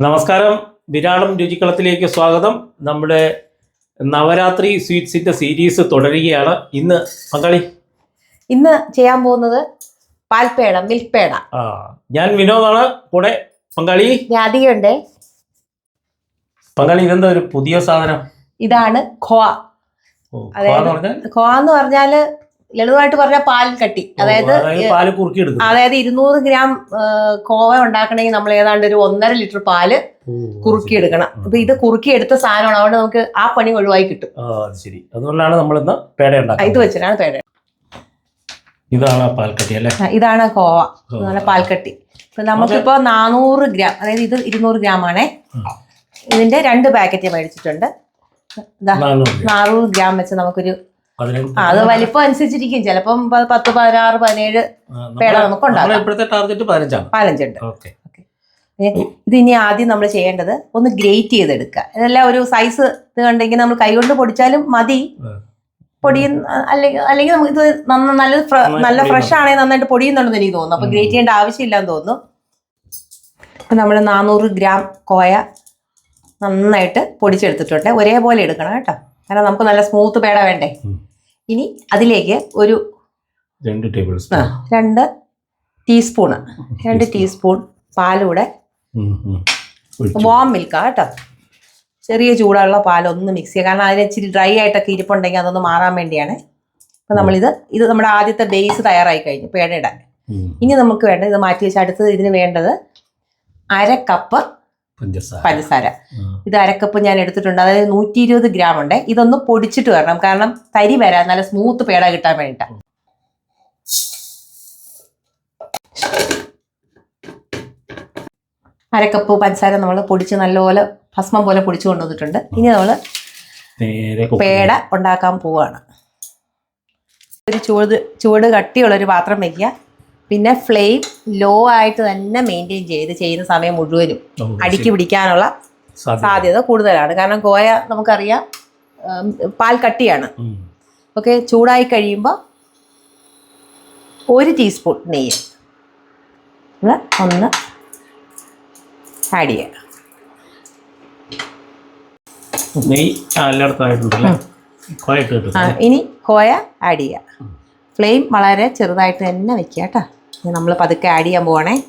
നമസ്കാരം. വിരാളം രുചിക്കളത്തിലേക്ക് സ്വാഗതം. നമ്മുടെ നവരാത്രി സ്വീറ്റ്സിന്റെ സീരീസ് തുടരുകയാണ്. ഇന്ന് പങ്കാളി. ഇന്ന് ചെയ്യാൻ പോകുന്നത് പാൽപ്പേട മിൽക്ക് പേട ആ ഞാൻ വിനോദാണ്. കൂടെ പങ്കാളി. രാധികയുണ്ട് പങ്കാളി ഇതെന്താ ഒരു പുതിയ സാധനം? ഇതാണ് ഖോവ. അതെ അതായത് പാന്ന് പറഞ്ഞാൽ? ഖോവ എന്ന് പറഞ്ഞാൽ ലളിതമായിട്ട് പറഞ്ഞാൽ പാൽ കട്ടി. അതായത് അതായത് ഇരുന്നൂറ് ഗ്രാം കോവ ഉണ്ടാക്കണമെങ്കിൽ നമ്മൾ ഏതാണ്ട് ഒരു ഒന്നര ലിറ്റർ പാൽ കുറുക്കി എടുക്കണം. അപ്പൊ ഇത് കുറുക്കി എടുത്ത സാധനമാണ്. അതുകൊണ്ട് നമുക്ക് ആ പണി ഒഴിവായി കിട്ടും. ശരി. അതുകൊണ്ടാണ് നമ്മൾ ഇന്ന് പേട ഇത് വെച്ചിട്ടാണ് പേട. ഇതാണ് പാൽക്കട്ടി അല്ലേ? ഇതാണ് കോവ. ഇതാണ് പാൽക്കട്ടി. ഇപ്പൊ നമുക്കിപ്പോ നാനൂറ് ഗ്രാം അതായത് ഇത് ഇരുന്നൂറ് ഗ്രാം ആണേ ഇതിന്റെ രണ്ട് പാക്കറ്റ് മേടിച്ചിട്ടുണ്ട്. നാനൂറ് ഗ്രാം. വെച്ച് നമുക്കൊരു അത് വലിപ്പം അനുസരിച്ചിരിക്കും. ചിലപ്പം പത്ത് പതിനാറ് പതിനേഴ് പേട നമുക്ക് പതിനഞ്ചുണ്ട്. ഇത് ഇനി ആദ്യം നമ്മൾ ചെയ്യേണ്ടത് ഒന്ന് ഗ്രേറ്റ് ചെയ്തെടുക്കുക. ഇതെല്ലാം ഒരു സൈസ് ഇത് കണ്ടെങ്കിൽ നമ്മൾ കൈകൊണ്ട് പൊടിച്ചാലും മതി. പൊടിയും അല്ലെങ്കിൽ അല്ലെങ്കിൽ നമുക്ക് ഇത് നന്ന നല്ല നല്ല ഫ്രഷ് ആണെങ്കിൽ നന്നായിട്ട് പൊടിയുന്നുണ്ടെന്ന് എനിക്ക് തോന്നുന്നു. അപ്പൊ. ഗ്രേറ്റ് ചെയ്യേണ്ട ആവശ്യമില്ലാന്ന് തോന്നുന്നു. അപ്പൊ നമ്മൾ നാനൂറ് ഗ്രാം കോയ നന്നായിട്ട് പൊടിച്ചെടുത്തിട്ടുണ്ട്. ഒരേപോലെ എടുക്കണം കേട്ടോ. കാരണം നമുക്ക് നല്ല സ്മൂത്ത് പേട വേണ്ടേ? ഇനി അതിലേക്ക് ഒരു രണ്ട് ടേബിൾ സ്പൂൺ രണ്ട് ടീസ്പൂണ് രണ്ട് ടീസ്പൂൺ പാലൂടെ. വാം മിൽക്കാ കേട്ടോ. ചെറിയ ചൂടുള്ള പാലൊന്ന് മിക്സ് ചെയ്യുക. കാരണം അതിന് ഇച്ചിരി ഡ്രൈ ആയിട്ടൊക്കെ ഇരിപ്പുണ്ടെങ്കിൽ അതൊന്ന് മാറാൻ വേണ്ടിയാണ്. അപ്പം നമ്മളിത് ഇത് നമ്മുടെ ആദ്യത്തെ ബേസ് തയ്യാറായി കഴിഞ്ഞു പേടയുടെ ഉം. ഇനി നമുക്ക് വേണ്ടത് ഇത് മാറ്റി വെച്ച് അടുത്തത് ഇതിന് വേണ്ടത് അര കപ്പ് പഞ്ചസാര. ഇത് അരക്കപ്പ് ഞാൻ എടുത്തിട്ടുണ്ട്. അതായത് നൂറ്റി ഇരുപത് ഗ്രാം ഉണ്ട്. ഇതൊന്ന് പൊടിച്ചിട്ട് വരണം. കാരണം തരി വരാൻ നല്ല സ്മൂത്ത് പേട കിട്ടാൻ വേണ്ടിയിട്ടാണ് അരക്കപ്പ് പഞ്ചസാര നമ്മൾ പൊടിച്ച് നല്ലപോലെ ഭസ്മം പോലെ പൊടിച്ചു കൊണ്ടുവന്നിട്ടുണ്ട്. ഇനി നമ്മൾ പേട ഉണ്ടാക്കാൻ പോവാണ്. ഒരു ചൂട് ചൂട് കട്ടിയുള്ള ഒരു പാത്രം വെക്കുക. പിന്നെ ഫ്ലെയിം ലോ ആയിട്ട് തന്നെ മെയിന്റെയിൻ ചെയ്ത് ചെയ്യുന്ന സമയം മുഴുവനും അടിക്ക് പിടിക്കാനുള്ള സാധ്യത. കൂടുതലാണ്. കാരണം കോയ നമുക്കറിയാം പാൽ കട്ടിയാണ്. ഓക്കെ ചൂടായി കഴിയുമ്പോൾ ഒരു ടീസ്പൂൺ നെയ്യ് ഒന്ന് ആഡ് ചെയ്യുക ഇനി കോയ ആഡ് ചെയ്യുക ഫ്ലെയിം വളരെ ചെറുതായിട്ട് തന്നെ വെക്കുക കേട്ടോ. നമ്മൾ പതുക്കെ ആഡ് ചെയ്യാൻ പോവാണേ.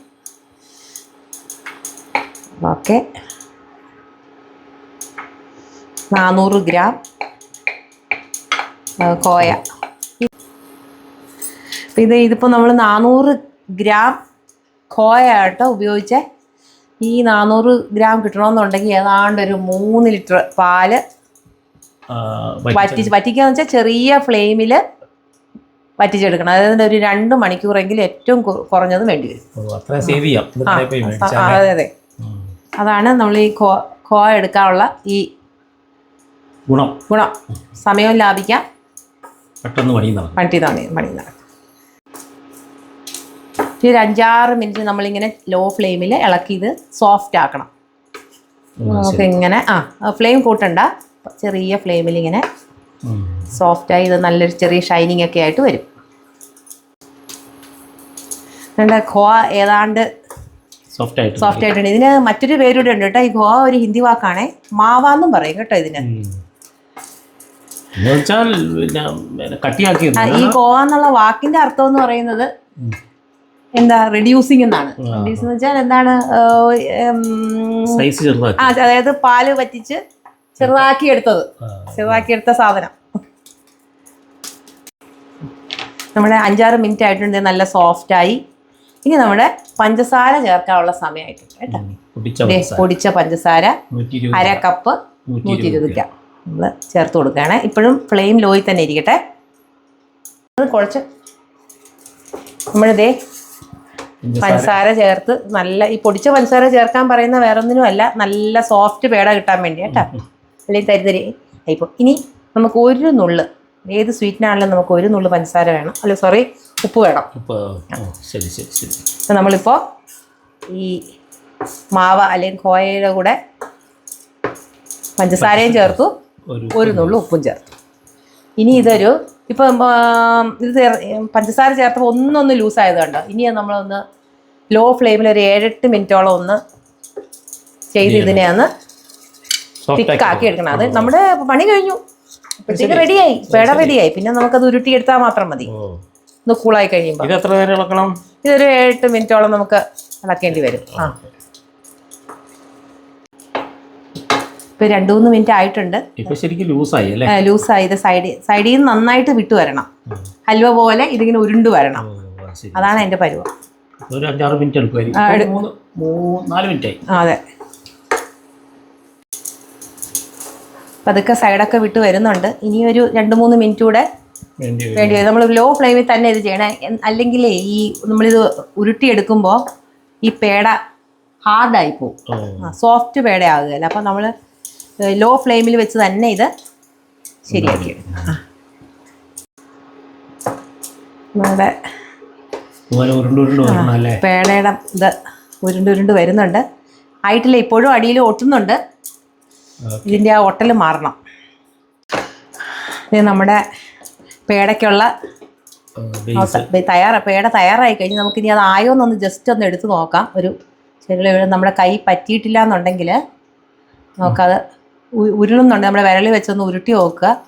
ഓക്കെ നാനൂറ് ഗ്രാം കോയ. ഇത് ഇതിപ്പോൾ നമ്മൾ നാനൂറ് ഗ്രാം കോയ കേട്ടോ ഉപയോഗിച്ച്. ഈ നാനൂറ് ഗ്രാം കിട്ടണമെന്നുണ്ടെങ്കിൽ ഏതാണ്ട് ഒരു മൂന്ന് ലിറ്റർ പാൽ വറ്റിച്ച- വറ്റിക്കാന്ന് വെച്ചാൽ ചെറിയ ഫ്ലെയിമിൽ വറ്റിച്ചെടുക്കണം അതായത് ഒരു രണ്ട് മണിക്കൂറെങ്കിലും ഏറ്റവും കുറഞ്ഞത് വേണ്ടി വരും. അതെ അതെ. അതാണ് നമ്മൾ ഈ കോ കോ എടുക്കാനുള്ള ഈ ഗുണം. ഗുണം. സമയവും ലാഭിക്കാം. പെട്ടെന്ന് പണി പണി നടക്കും ഒരു അഞ്ചാറ് മിനിറ്റ് നമ്മളിങ്ങനെ ലോ ഫ്ലെയിമിൽ ഇളക്കി ഇത് സോഫ്റ്റ് ആക്കണം നമുക്ക് ഇങ്ങനെ ആ ഫ്ലെയിം കൂട്ടണ്ട. ചെറിയ ഫ്ലെയിമിൽ ഇങ്ങനെ. സോഫ്റ്റായി ഇത് നല്ലൊരു ചെറിയ ഷൈനിങ് ഒക്കെ ആയിട്ട് വരും. എന്റെ ഖോ ഏതാണ്ട് സോഫ്റ്റ് ആയിട്ട് സോഫ്റ്റ് ആയിട്ടുണ്ട്. ഇതിന് മറ്റൊരു പേരൂടെ ഉണ്ട് കേട്ടോ. ഈ ഖോ ഒരു ഹിന്ദി വാക്കാണേ. മാവാന്നും പറയും കേട്ടോ ഇതിന്. ഈ ഖോവ എന്നുള്ള വാക്കിന്റെ അർത്ഥം എന്ന് പറയുന്നത് എന്താ റെഡ്യൂസിങ് എന്നാണ്. റെഡ്യൂസ് എന്ന് വെച്ചാൽ എന്താണ് അതായത് പാൽ പറ്റിച്ച് ചെറുതാക്കി എടുത്തത്. ചെറുതാക്കി എടുത്ത സാധനം. നമ്മുടെ അഞ്ചാറ് മിനിറ്റ് ആയിട്ടുണ്ട് നല്ല സോഫ്റ്റ് ആയി. ഇനി നമ്മുടെ പഞ്ചസാര ചേർക്കാനുള്ള സമയമായിട്ടുണ്ട് കേട്ടോ. പൊടിച്ച പഞ്ചസാര. അര കപ്പ് നൂറ്റി ഇരുപത് ഗ്രാം. നമ്മൾ ചേർത്ത് കൊടുക്കുകയാണ്. ഇപ്പോഴും ഫ്ലെയിം ലോയിൽ തന്നെ ഇരിക്കട്ടെ. അത് കുഴച്ച് നമ്മളിതേ പഞ്ചസാര. ചേർത്ത് നല്ല ഈ പൊടിച്ച പഞ്ചസാര ചേർക്കാൻ പറയുന്ന വേറൊന്നിനും അല്ല നല്ല സോഫ്റ്റ് പേട കിട്ടാൻ വേണ്ടി കേട്ടോ. അല്ലെങ്കിൽ തരി തരി. ആയിപ്പോ. ഇനി നമുക്ക് ഒരു നുള്ള് ഏത് സ്വീറ്റിനാണെങ്കിലും നമുക്ക് ഒരു നുള്ളു പഞ്ചസാര വേണം. അല്ല സോറി ഉപ്പ് വേണം. ഉപ്പ് ശരി ശരി ശരി. അപ്പം നമ്മളിപ്പോൾ ഈ മാവ അല്ലെങ്കിൽ കോയയുടെ കൂടെ പഞ്ചസാരയും ചേർത്തു. ഒരു നുള്ളു ഉപ്പും ചേർത്തു. ഇനി ഇതൊരു ഇപ്പം ഇത് പഞ്ചസാര ചേർത്തപ്പോൾ ഒന്നൊന്ന് ലൂസായത് കണ്ടോ? ഇനി നമ്മളൊന്ന് ലോ ഫ്ലെയിമിൽ ഒരു ഏഴെട്ട് മിനിറ്റോളം ഒന്ന് ചെയ്ത് ഇതിനെ ഒന്ന് ആക്കി തിക്കാക്കി എടുക്കണം. അത് നമ്മുടെ പണി കഴിഞ്ഞു. അപ്പോഴത്തേക്ക് റെഡിയായി പേട റെഡിയായി പിന്നെ നമുക്കത് ഉരുട്ടിയെടുത്താൽ മാത്രം മതി. ഒന്ന് കൂളായി കഴിയുമ്പോൾ ഇത് എത്ര നേരം ഇളക്കണം? ഇതൊരു എട്ട് മിനിറ്റോളം നമുക്ക് ഇളക്കേണ്ടി വരും. ആ. ഇപ്പൊ രണ്ടു മൂന്ന് മിനിറ്റ് ആയിട്ടുണ്ട്. ഇപ്പൊ ശരിക്കും ലൂസായി അല്ലേ? ലൂസായി. ഇത് സൈഡിൽ സൈഡിൽ നിന്ന് നന്നായിട്ട് വിട്ടു വരണം. ഹൽവ പോലെ ഇതിങ്ങനെ ഉരുണ്ടു വരണം. അതാണ് എന്റെ പരുവം. ഒരു അഞ്ചാറ് മിനിറ്റ് എടുക്കുമായിരിക്കും. അതെ. പതുക്കെ സൈഡൊക്കെ വിട്ട് വരുന്നുണ്ട്. ഇനി ഒരു രണ്ട് മൂന്ന് മിനിറ്റ് കൂടെ വേണ്ടി വരും. നമ്മൾ ലോ ഫ്ലെയിമിൽ തന്നെ ഇത് ചെയ്യണേ. അല്ലെങ്കിൽ ഈ നമ്മളിത് ഉരുട്ടിയെടുക്കുമ്പോൾ ഈ പേട ഹാർഡായി പോകും. സോഫ്റ്റ് പേട ആകുകയല്ല. അപ്പം നമ്മൾ ലോ ഫ്ലെയിമിൽ വെച്ച് തന്നെ ഇത് ശരിയാക്കി എടുക്കാം. നമ്മുടെ പേടയുടെ ഇത് ഉരുണ്ടുരുണ്ട് ഉരുണ്ട് വരുന്നുണ്ട്. ആയിട്ടില്ല ഇപ്പോഴും അടിയിൽ ഒട്ടുന്നുണ്ട്. ഇതിന്റെ ആ ഒട്ടൽ മാറണം. ഇത് നമ്മുടെ പേടയ്ക്കുള്ള തയ്യാറ പേട തയ്യാറായി കഴിഞ്ഞ് നമുക്കിനി അത് ആയോ എന്നൊന്ന് ജസ്റ്റ് ഒന്ന് എടുത്ത് നോക്കാം. ഒരു ചെറിയ നമ്മുടെ കൈ പറ്റിയിട്ടില്ല എന്നുണ്ടെങ്കിൽ നമുക്കത് ഉ- ഉരുളുന്നുണ്ട്. നമ്മുടെ വിരളി വെച്ചൊന്ന് ഉരുട്ടി നോക്കുക.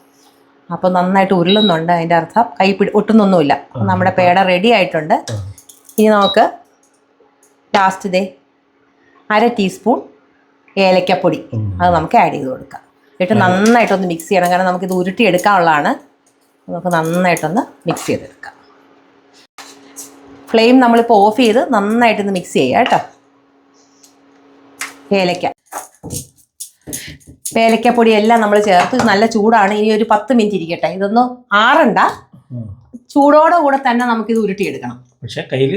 അപ്പോൾ നന്നായിട്ട് ഉരുളുന്നുണ്ട് അതിന്റെ അർത്ഥം. കൈ പിടി ഒട്ടുന്നൊന്നുമില്ല. നമ്മുടെ പേട റെഡി ആയിട്ടുണ്ട്. ഇനി നമുക്ക് ലാസ്റ്റ് ഇതേ അര ടീസ്പൂൺ ഏലക്കപ്പൊടി. അത് നമുക്ക് ആഡ് ചെയ്ത് കൊടുക്കാം. എന്നിട്ട് നന്നായിട്ടൊന്ന് മിക്സ് ചെയ്യണം. കാരണം നമുക്കിത് ഉരുട്ടി എടുക്കാനുള്ളതാണ് നമുക്ക് നന്നായിട്ടൊന്ന് മിക്സ് ചെയ്തെടുക്കാം. ഫ്ലെയിം നമ്മളിപ്പോൾ ഓഫ് ചെയ്ത് നന്നായിട്ടൊന്ന് മിക്സ് ചെയ്യുക കേട്ടോ. ഏലക്ക. ഏലക്കപ്പൊടി എല്ലാം നമ്മൾ ചേർത്ത് നല്ല ചൂടാണ്. ഇനി ഒരു പത്ത് മിനിറ്റ് ഇരിക്കട്ടെ. ഇതൊന്ന് ആറണ്ട. ചൂടോടെ കൂടെ തന്നെ നമുക്കിത് ഉരുട്ടിയെടുക്കണം. പക്ഷെ കയ്യിൽ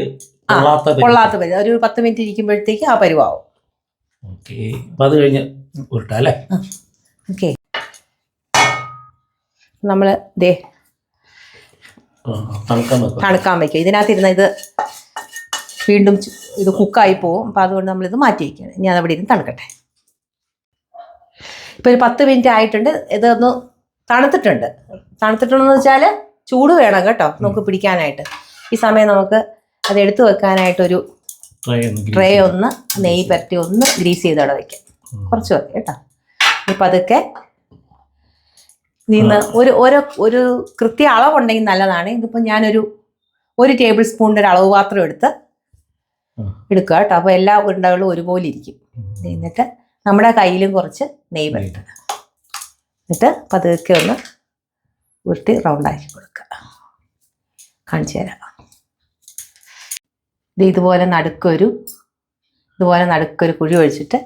കൊള്ളാത്ത കൊള്ളാത്ത പരുവം ഒരു പത്ത് മിനിറ്റ് ഇരിക്കുമ്പോഴത്തേക്ക് ആ പരുവാവും. ഓക്കെ. അപ്പം അത് കഴിഞ്ഞ് ഉരുട്ടാ അല്ലേ? ഓക്കെ. നമ്മൾ ദേ തണുക്കാൻ വയ്ക്കും ഇതിനകത്തിരുന്ന ഇത് വീണ്ടും ഇത് കുക്കായി പോവും. അപ്പോൾ അതുകൊണ്ട് നമ്മളിത് മാറ്റി വയ്ക്കുകയാണ് ഇനി അവിടെ ഇരുന്ന് തണുക്കട്ടെ. ഇപ്പോൾ ഒരു പത്ത് മിനിറ്റ് ആയിട്ടുണ്ട്. ഇതൊന്ന് തണുത്തിട്ടുണ്ട്. തണുത്തിട്ടുണ്ടെന്ന് വെച്ചാൽ ചൂട് വേണം കേട്ടോ നമുക്ക് പിടിക്കാനായിട്ട്. ഈ സമയം നമുക്ക് അത് എടുത്തു വെക്കാനായിട്ടൊരു ട്രൈ ഒന്ന് നെയ്യ് പരട്ടി ഒന്ന് ഗ്രീസ് ചെയ്ത് അവിടെ വയ്ക്കാം കുറച്ച് മതി കേട്ടോ. ഇപ്പൊ അതൊക്കെ നിന്ന് ഒരു ഓരോ ഒരു കൃത്യ അളവുണ്ടെങ്കിൽ നല്ലതാണ്. ഇതിപ്പോൾ ഞാനൊരു ഒരു ടേബിൾ സ്പൂണിന്റെ ഒരു അളവ് പാത്രം എടുത്ത്. എടുക്കുക കേട്ടോ. അപ്പോൾ എല്ലാ ഉരുണ്ടകളും ഒരുപോലെ ഇരിക്കും. എന്നിട്ട് നമ്മുടെ കയ്യിലും കുറച്ച് നെയ്യ് പരട്ടുക എന്നിട്ട് പതുക്കെ ഒന്ന് ഉരുട്ടി റൗണ്ടാക്കി കൊടുക്കുക. കാണിച്ചു തരാം. ഇത് ഇതുപോലെ നടുക്കൊരു ഇതുപോലെ നടുക്കൊരു കുഴി ഒഴിച്ചിട്ട്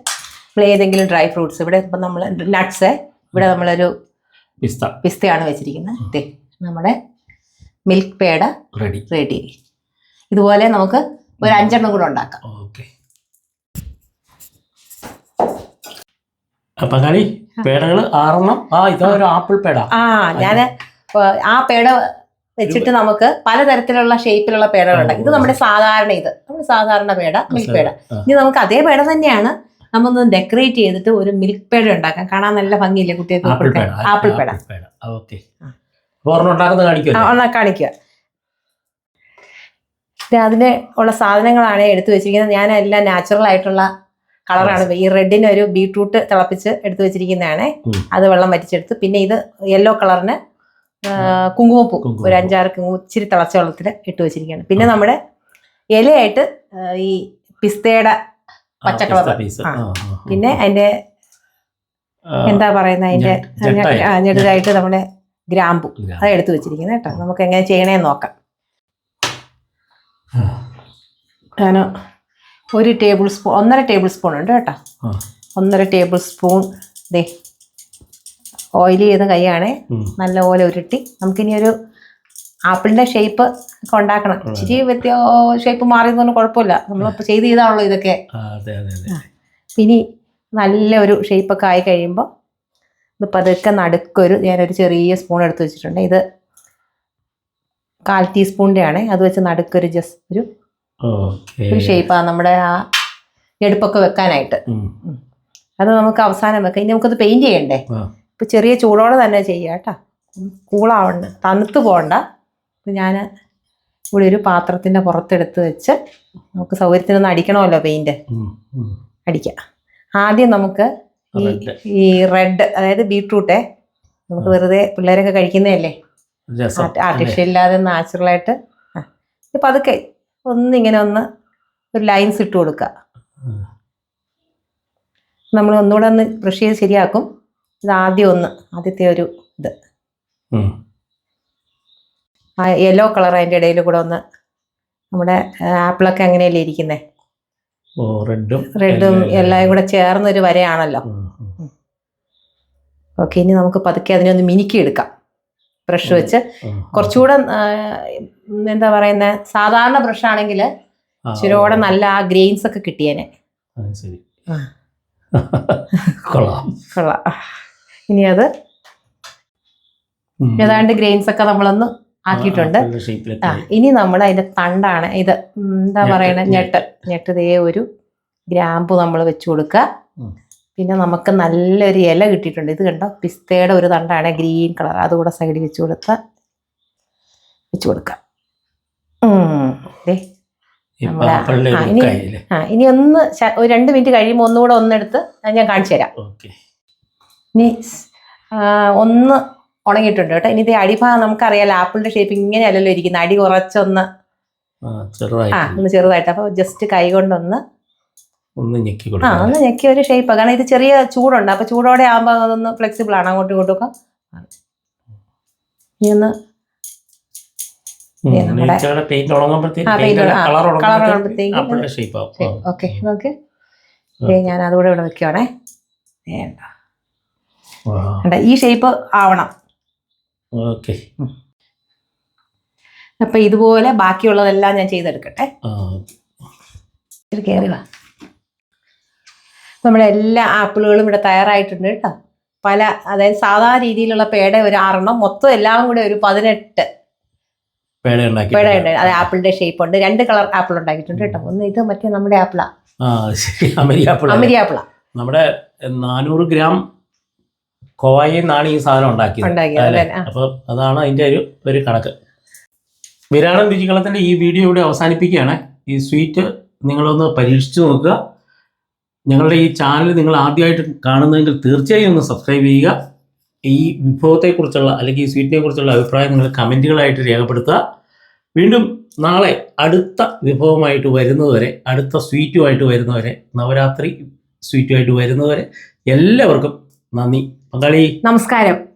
നമ്മൾ ഏതെങ്കിലും ഡ്രൈ ഫ്രൂട്ട്സ് ഇവിടെ ഇപ്പം നമ്മൾ നട്ട്സ് ഇവിടെ നമ്മളൊരു പിസ്ത. പിസ്തയാണ് വെച്ചിരിക്കുന്നത്. നമ്മുടെ മിൽക്ക് പേട റെഡി റെഡി ഇതുപോലെ നമുക്ക് ഒരു അഞ്ചെണ്ണം കൂടെ ഉണ്ടാക്കാം. ഓക്കെ അപ്പൊ ആറെണ്ണം. ആ ഇതാ ഒരു ആപ്പിൾ പേട. ആ ഞാൻ ആ പേട വെച്ചിട്ട് നമുക്ക് പലതരത്തിലുള്ള ഷേപ്പിലുള്ള പേടകളുണ്ട്. ഇത് നമ്മുടെ സാധാരണ ഇത്. നമ്മുടെ സാധാരണ പേട മിൽക്ക് പേട. ഇനി നമുക്ക് അതേ പേട തന്നെയാണ് നമ്മൊന്ന് ഡെക്കറേറ്റ് ചെയ്തിട്ട് ഒരു മിൽക്ക് പേട ഉണ്ടാക്കാം. കാണാൻ നല്ല ഭംഗിയില്ലേ കുട്ടികൾക്ക് ആപ്പിൾ പേട കാണിക്കുക. അതിന് ഉള്ള സാധനങ്ങളാണ് എടുത്തു വെച്ചിരിക്കുന്നത്. ഞാൻ എല്ലാം നാച്ചുറൽ ആയിട്ടുള്ള കളറാണ് ഈ റെഡിന് ഒരു ബീട്രൂട്ട് തിളപ്പിച്ച് എടുത്തു വെച്ചിരിക്കുന്നതാണ്. അത് വെള്ളം വറ്റിച്ചെടുത്ത്. പിന്നെ ഇത് യെല്ലോ കളറിന് കുങ്കുമപ്പൂ. ഒരു അഞ്ചാറ് കുങ്കുമ ഇച്ചിരി തിളച്ച വെള്ളത്തിൽ ഇട്ട് വെച്ചിരിക്കുകയാണ്. പിന്നെ നമ്മുടെ ഇലയായിട്ട് ഈ പിസ്തയുടെ പച്ച കളർ പീസ് ആ. പിന്നെ അതിന്റെ എന്താ പറയുന്നത് അതിന്റെ ഞെടുതായിട്ട് നമ്മുടെ ഗ്രാമ്പു. അത് എടുത്തു വെച്ചിരിക്കുന്നത് കേട്ടോ. നമുക്ക് എങ്ങനെ ചെയ്യണേ നോക്കാം. ഞാൻ ഒരു ടേബിൾ സ്പൂൺ ഒന്നര ടേബിൾ സ്പൂൺ ഉണ്ട് കേട്ടോ. ഒന്നര ടേബിൾ സ്പൂൺ ദേ ഓയിൽ ചെയ്ത കൈയാണേ നല്ലപോലെ ഉരുട്ടി. നമുക്കിനി ഒരു ആപ്പിളിന്റെ ഷേപ്പ് ഒക്കെ ഉണ്ടാക്കണം. ഇച്ചിരി വ്യത്യ ഷേപ്പ് മാറിയതൊന്നും കുഴപ്പമില്ല. നമ്മളിപ്പോൾ ചെയ്ത് ചെയ്താണല്ലോ ഇതൊക്കെ. ഇനി നല്ല ഒരു ഷേപ്പൊക്കെ ആയി കഴിയുമ്പോൾ ഇത് പതുക്കെ നടുക്കൊരു ഞാനൊരു ചെറിയ സ്പൂൺ എടുത്തു വെച്ചിട്ടുണ്ട്. ഇത് കാൽ ടീസ്പൂണിന്റെ ആണ് അത് വെച്ച് നടുക്കൊരു ജസ്റ്റ് ഒരു ഒരു ഷേപ്പാണ് നമ്മുടെ ആ എടുപ്പൊക്കെ വെക്കാനായിട്ട്. അത് നമുക്ക് അവസാനം വെക്കാം. ഇനി നമുക്കത് പെയിന്റ് ചെയ്യണ്ടേ? ഇപ്പം ചെറിയ ചൂടോടെ തന്നെ ചെയ്യുക കേട്ടോ. കൂളാവണ്ട തണുത്ത് പോകണ്ട. അപ്പം ഞാൻ ഇവിടെ ഒരു പാത്രത്തിന്റെ പുറത്തെടുത്ത് വെച്ച് നമുക്ക് സൗകര്യത്തിനൊന്ന് അടിക്കണമല്ലോ പെയിന്റ് അടിക്കാം. ആദ്യം നമുക്ക് ഈ ഈ റെഡ് അതായത് ബീട്രൂട്ടെ. നമുക്ക് വെറുതെ പിള്ളേരൊക്കെ കഴിക്കുന്നതല്ലേ? ആർട്ടിഫിഷ്യൽ ഇല്ലാതെ നാച്ചുറൽ ആയിട്ട്. ആ. ഇപ്പം അതൊക്കെ ഒന്നിങ്ങനെ ഒന്ന് ഒരു ലൈൻസ് ഇട്ട് കൊടുക്കുക. നമ്മൾ ഒന്നുകൂടെ ഒന്ന് ബ്രഷ് ചെയ്ത് ശരിയാക്കും. ഇത് ആദ്യം ഒന്ന് ആദ്യത്തെ ഒരു ഇത്. ആ യെല്ലോ കളർ അതിന്റെ ഇടയിൽ കൂടെ ഒന്ന് നമ്മുടെ ആപ്പിളൊക്കെ അങ്ങനെയല്ലേ ഇരിക്കുന്നേ? റെഡും റെഡും എല്ലാം കൂടെ ചേർന്നൊരു വരയാണല്ലോ. ഓക്കെ ഇനി നമുക്ക് പതുക്കെ അതിനെ ഒന്ന് മിനുക്കി എടുക്കാം. ബ്രഷ് വെച്ച്. കുറച്ചുകൂടെ എന്താ പറയുന്നത് സാധാരണ ബ്രഷ് ആണെങ്കിൽ ചുരോടെ നല്ല ആ ഗ്രെയിൻസ് ഒക്കെ കിട്ടിയേനെ. കൊള്ളാം. കൊള്ളാം. ഇനി അത് ഏതാണ്ട് ഗ്രെയിൻസ് ഒക്കെ നമ്മളൊന്ന് ആക്കിയിട്ടുണ്ട്. ആ ഇനി നമ്മൾ അതിന്റെ തണ്ടാണ് ഇത് എന്താ പറയണ? ഞെട്ട്. ഞെട്ട്. ദേ ഒരു ഗ്രാമ്പു നമ്മൾ വെച്ചു കൊടുക്കുക. പിന്നെ നമുക്ക് നല്ലൊരു ഇല കിട്ടിയിട്ടുണ്ട്. ഇത് കണ്ടോ? പിസ്തയുടെ ഒരു തണ്ടാണ് ഗ്രീൻ കളർ. അതുകൂടെ സൈഡിൽ വെച്ച് കൊടുത്ത വെച്ച് കൊടുക്കാം ഇനി- ഒന്ന് ഒരു രണ്ട് മിനിറ്റ് കഴിയുമ്പോൾ ഒന്നുകൂടെ ഒന്നെടുത്ത് ഞാൻ കാണിച്ചു തരാം. ഇനി ഒന്ന് ഉണങ്ങിയിട്ടുണ്ട് കേട്ടോ. ഇനി ഇത് അടിഭാഗം നമുക്കറിയാലോ ആപ്പിളിന്റെ ഷേപ്പ് ഇങ്ങനെ അല്ലല്ലോ ഇരിക്കുന്നത് അടി കുറച്ചൊന്ന് ആ ഒന്ന് ചെറുതായിട്ട്. അപ്പൊ ജസ്റ്റ് കൈ കൊണ്ടൊന്ന് ഒന്ന് ഞെക്കി ആ ഒന്ന് ഞെക്കിയ ഒരു ഷേപ്പ് കാരണം ഇത് ചെറിയ ചൂടുണ്ട്. അപ്പൊ ചൂടോടെ ആകുമ്പോൾ അതൊന്ന് ഫ്ലെക്സിബിൾ ആണ്. അങ്ങോട്ടും ഇങ്ങോട്ടും ഒക്കെ ഇനി ഒന്ന് കളർ ഓക്കെ നോക്ക്. ഞാൻ അതുകൂടെ ഇവിടെ വെക്കുവാണേ. വേണ്ട. ഈ ഷേപ്പ് ആവണം. ഓക്കെ അപ്പം ഇതുപോലെ ബാക്കിയുള്ളതെല്ലാം ഞാൻ ചെയ്തെടുക്കട്ടെ. കയറി വാ. നമ്മുടെ എല്ലാ ആപ്പിളുകളും ഇവിടെ തയ്യാറായിട്ടുണ്ട് കേട്ടോ. പല അതായത് സാധാ രീതിയിലുള്ള പേട ഒരു ആറെണ്ണം മൊത്തം എല്ലാം കൂടെ ഒരു പതിനെട്ട് പേട ഉണ്ടായി അതെ ഉണ്ട്. അത് ആപ്പിളിന്റെ ഷേപ്പ് ഉണ്ട്. രണ്ട് കളർ ആപ്പിൾ ഉണ്ടാക്കിയിട്ടുണ്ട് കേട്ടോ. ഒന്ന് ഇത് മറ്റേ നമ്മുടെ ആപ്പിളാ. അമരി ആപ്പിള. നമ്മുടെ നാനൂറ് ഗ്രാം കോവായിൽ നിന്നാണ് ഈ സാധനം ഉണ്ടാക്കിയത്. അപ്പൊ? അപ്പോൾ അതാണ് അതിന്റെ ഒരു ഒരു കണക്ക്. വിരാടം രുചികളത്തിന്റെ ഈ വീഡിയോ ഇവിടെ അവസാനിപ്പിക്കുകയാണ്. ഈ സ്വീറ്റ് നിങ്ങളൊന്ന് പരീക്ഷിച്ചു നോക്കുക. ഞങ്ങളുടെ ഈ ചാനൽ നിങ്ങൾ ആദ്യമായിട്ട് കാണുന്നതെങ്കിൽ തീർച്ചയായും ഒന്ന് സബ്സ്ക്രൈബ് ചെയ്യുക. ഈ വിഭവത്തെക്കുറിച്ചുള്ള അല്ലെങ്കിൽ ഈ സ്വീറ്റിനെ കുറിച്ചുള്ള അഭിപ്രായം നിങ്ങൾ കമന്റുകളായിട്ട് രേഖപ്പെടുത്തുക. വീണ്ടും നാളെ അടുത്ത വിഭവമായിട്ട് വരുന്നതുവരെ അടുത്ത സ്വീറ്റുമായിട്ട് വരുന്നവരെ നവരാത്രി സ്വീറ്റുമായിട്ട് വരുന്നവരെ എല്ലാവർക്കും നന്ദി. പങ്കാളി. നമസ്കാരം.